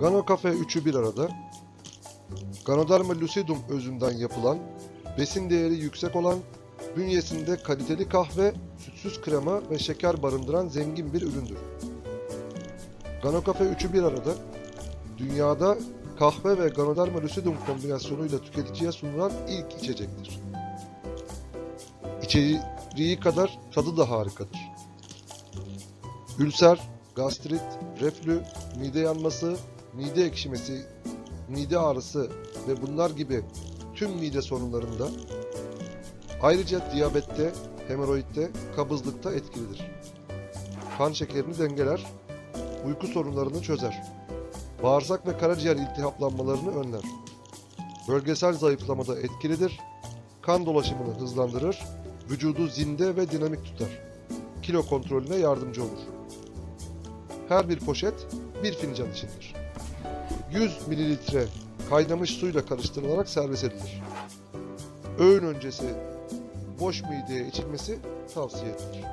Gano Cafe üçü bir arada. Ganoderma lucidum özünden yapılan, besin değeri yüksek olan, bünyesinde kaliteli kahve, sütsüz krema ve şeker barındıran zengin bir üründür. Gano Cafe üçü bir arada, dünyada kahve ve Ganoderma lucidum kombinasyonuyla tüketiciye sunulan ilk içecektir. İçeriği kadar tadı da harikadır. Ülser, gastrit, reflü, mide yanması, mide ekşimesi, mide ağrısı ve bunlar gibi tüm mide sorunlarında ayrıca diyabette, hemoroidde, kabızlıkta etkilidir. Kan şekerini dengeler, uyku sorunlarını çözer. Bağırsak ve karaciğer iltihaplanmalarını önler. Bölgesel zayıflamada etkilidir. Kan dolaşımını hızlandırır, vücudu zinde ve dinamik tutar. Kilo kontrolüne yardımcı olur. Her bir poşet bir fincan içindir. 100 mililitre kaynamış suyla karıştırılarak servis edilir. Öğün öncesi boş mideye içilmesi tavsiye edilir.